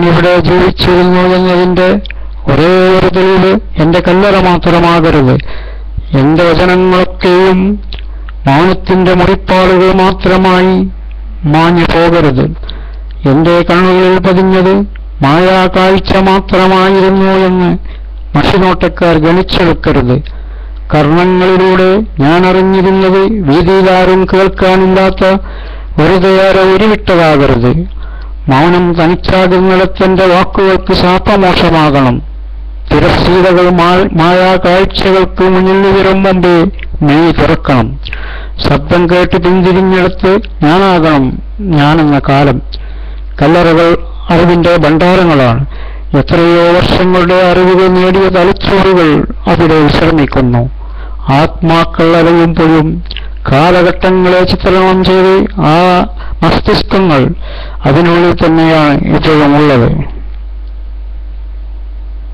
ഞാനിവിടെ ജീവിച്ചിരുന്നു എന്നതിന്റെ ഒരേ ഒരു തെളിവ് എന്റെ കല്ലറ മാത്രമാകരുത്. എന്റെ വചനങ്ങളൊക്കെയും മൗനത്തിന്റെ മുറിപ്പാടുകൾ മാത്രമായി മാഞ്ഞു പോകരുത്. എന്റെ കണ്ണുകളിൽ പതിഞ്ഞത് മായാ കാഴ്ച മാത്രമായിരുന്നു എന്ന് മഷിനോട്ടക്കാർ ഗണിച്ചെടുക്കരുത്. കർണങ്ങളിലൂടെ ഞാൻ അറിഞ്ഞിരുന്നത് വീതിയിലാരും കേൾക്കാനില്ലാത്ത ആരോ ഉരുവിട്ടതാകരുത്. മൗനം തനിച്ചാകുന്നിടത്തെന്റെ വാക്കുകൾക്ക് ശാപമോക്ഷമാകണം. തിരശ്ശീലകൾ മായാ കാഴ്ചകൾക്ക് മുന്നിൽ വരും മുമ്പേ നീ തുറക്കണം. ശബ്ദം കേട്ട് പിന്തിരിഞ്ഞെടുത്ത് ഞാനാകണം ഞാനെന്ന കാലം. കല്ലറകൾ അറിവിന്റെ ഭണ്ഡാരങ്ങളാണ്. എത്രയോ വർഷങ്ങളുടെ അറിവുകൾ നേടിയ തലച്ചോറുകൾ അവിടെ വിശ്രമിക്കുന്നു. ആത്മാക്കൾ അറിയുമ്പോഴും കാലഘട്ടങ്ങളെ ചിത്രണം ചെയ്ത് ആ മസ്തിഷ്കങ്ങൾ അതിനുള്ളിൽ തന്നെയാണ് ഇപ്പോഴും ഉള്ളത്